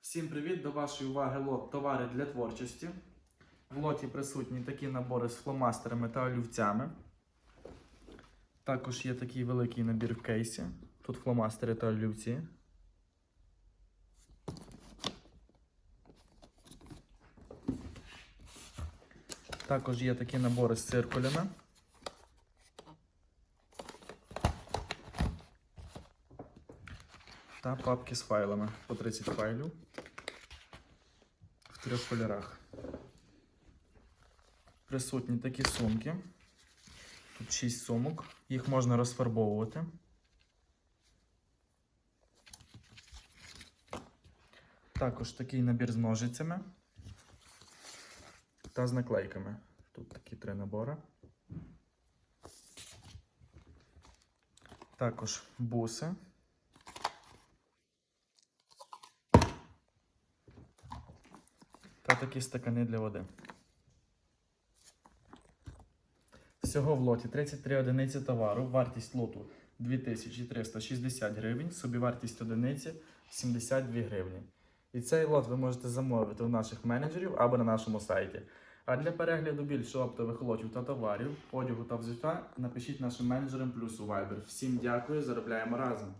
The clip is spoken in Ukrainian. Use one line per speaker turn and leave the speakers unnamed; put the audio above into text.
Всім привіт! До вашої уваги лот товари для творчості. В лоті присутні такі набори з фломастерами та олівцями. Також є такий великий набір в кейсі. Тут фломастери та олівці. Також є такі набори з циркулями. Та папки з файлами по 30 файлів в трьох кольорах. Присутні такі сумки. Тут 6 сумок. Їх можна розфарбовувати. Також такий набір з ножицями та з наклейками. Тут такі три набори. Також буси. Та такі стакани для води. Всього в лоті 33 одиниці товару. Вартість лоту 2360 гривень, собівартість одиниці 72 гривні. І цей лот ви можете замовити у наших менеджерів або на нашому сайті. А для перегляду більше оптових лотів та товарів, одягу та взуття напишіть нашим менеджерам плюс у Viber. Всім дякую, заробляємо разом!